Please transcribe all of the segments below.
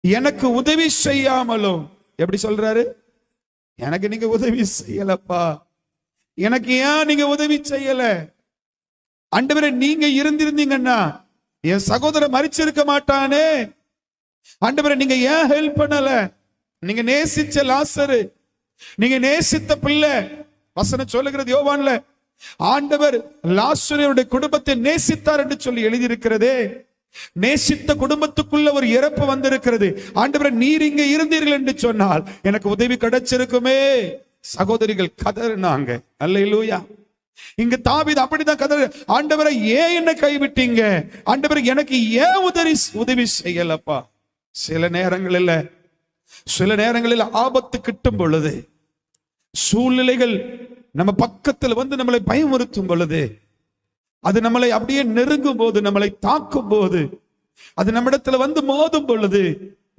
எனக்கு உதவி செய்யாமலும். எப்படி சொல்றாரு? எனக்கு நீங்க உதவி செய்யலப்பா. எனக்கு ஏன் நீங்க உதவி செய்யல? ஆண்டவரே நீங்க இருந்திருந்தீங்கன்னா என் சகோதரன் மறிச்சிருக்க மாட்டானே. ஆண்டவரே நீங்க ஏன் ஹெல்ப் பண்ணல? நீங்க நேசிச்ச லாசரு. நீங்க நேசித்த பிள்ளை. வசனம் சொல்லுகிறது யோவான்ல ஆண்டவர் லாசருடைய குடும்பத்தை நேசித்தார் என்று சொல்லி எழுதியிருக்கிறதே. நேசித்த குடும்பத்துக்குள்ள ஒரு இறப்பு வந்திருக்கிறது. ஆண்டவரை நீர் இங்க இருந்தீர்கள் என்று சொன்னால் எனக்கு உதவி கிடைச்சிருக்குமே. சகோதரிகள் கதறினாங்க. அல்ல இங்க தாவித அப்படிதான் கதறு ஆண்டவரை ஏன் என்ன கைவிட்டீங்க? ஆண்டவர் எனக்கு ஏன் உதவி உதவி செய்யலப்பா? சில நேரங்களில் சில நேரங்களில் ஆபத்து கிட்டும் பொழுது சூழ்நிலைகள் நம்ம பக்கத்துல வந்து நம்மளை பயமுறுத்தும் பொழுது அது நம்மளை அப்படியே நெருங்கும் போது நம்மளை தாக்கும் போது அது நம்மிடத்துல வந்து மோதும் பொழுது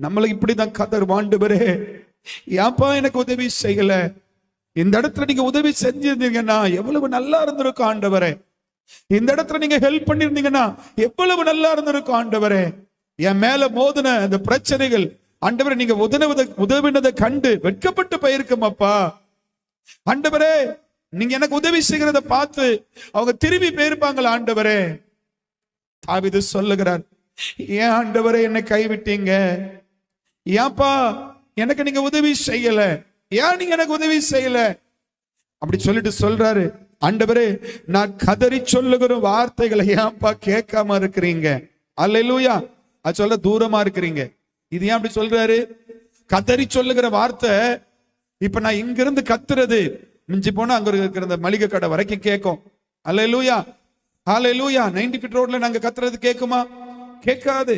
நம்மளை இப்படிதான் கதர் வாண்டுவரே ஏப்பா எனக்கு உதவி செய்யல. இந்த இடத்துல நீங்க உதவி செஞ்சிருந்தீங்கன்னா எவ்வளவு நல்லா இருந்திருக்கும் ஆண்டவரே. இந்த இடத்துல நீங்க ஹெல்ப் பண்ணிருந்தீங்கன்னா எவ்வளவு நல்லா இருந்திருக்கும் ஆண்டவரே. என் மேல மோதின அந்த பிரச்சனைகள் ஆண்டவரை நீங்க உதவுவதை உதவினதை கண்டு வெட்கப்பட்டு போயிருக்கும் அப்பா. ஆண்டவரே நீங்க எனக்கு உதவி செய்கிறத பார்த்து அவங்க திரும்பி போயிருப்பாங்களா ஆண்டவரே. தாவிது சொல்லுகிறார் ஏன் ஆண்டவரே என்னை கைவிட்டீங்க? ஏன்பா எனக்கு நீங்க உதவி செய்யல? ஏன் நீங்க எனக்கு உதவி செய்யல? அப்படி சொல்லிட்டு சொல்றாரு ஆண்டவரே நான் கதறி சொல்லுகிற வார்த்தைகளை ஏன்பா கேட்காம இருக்கிறீங்க? அல்லேலூயா. அது சொல்ல தூரமா இருக்கிறீங்க. இது ஏன் அப்படி சொல்றாரு? கதறி சொல்லுகிற வார்த்தை இப்ப நான் இங்கிருந்து கத்துறது மிஞ்சி போனா அங்க இருக்கிற அந்த மளிகை கடை வரைக்கும் கேட்கும். அல்ல லூயா ஹாலே லூயா நைன்டி ஃபிட் ரோட்ல நாங்க கத்துறது கேட்குமா? கேட்காது.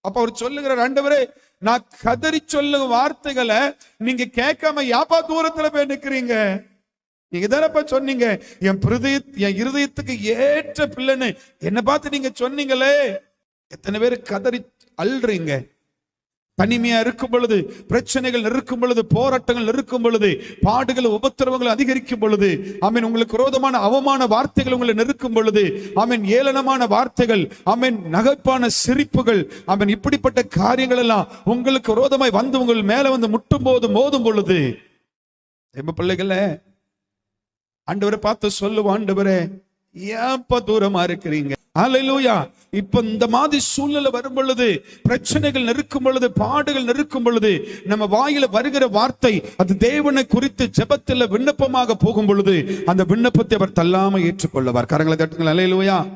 அப்ப அவர் சொல்லுகிற ஆண்டவரே நான் கதறி சொல்லும் வார்த்தைகளை நீங்க கேட்காம யாப்பா தூரத்துல போய் நிக்கிறீங்க? நீங்க தானப்பா சொன்னீங்க என் பிரதய என் இருதயத்துக்கு ஏற்ற பிள்ளைன்னு. என்ன பார்த்து நீங்க சொன்னீங்களே. எத்தனை பேர் கதறி அல்றீங்க. தனிமையா இருக்கும் பொழுது பிரச்சனைகள் இருக்கும் பொழுது போராட்டங்கள் இருக்கும் பொழுது பாடுகள் உபத்திரவங்கள் அதிகரிக்கும் பொழுது ஆமீன் உங்களுக்கு விரோதமான அவமான வார்த்தைகள் உங்களை நெருக்கும் பொழுது ஆமீன் ஏளனமான வார்த்தைகள் ஆமீன் நகைப்பான சிரிப்புகள் ஆமீன் இப்படிப்பட்ட காரியங்கள் எல்லாம் உங்களுக்கு விரோதமாய் வந்து உங்கள் மேல வந்து முட்டும் போது மோதும் பொழுது எம்ப பிள்ளைகள ஆண்டவரை பார்த்து சொல்லுவோம் ஆண்டவரே ஏப்ப தூரமா இருக்கிறீங்க? ஹalleluya இப்ப இந்த மாதிரி சூழ்நிலை வரும் பொழுது பிரச்சனைகள் நெருக்கும் பொழுது பாடுகள் நெருக்கும் பொழுது நம்ம வாயில வருகிற வார்த்தை அது தேவனை குறித்து ஜெபத்தில் விண்ணப்பமாக போகும் பொழுது அந்த விண்ணப்பத்தை அவர் தள்ளாம ஏற்றுக்கொள்ளவார். கரங்களை தட்டுங்கள். அலையிலுவையா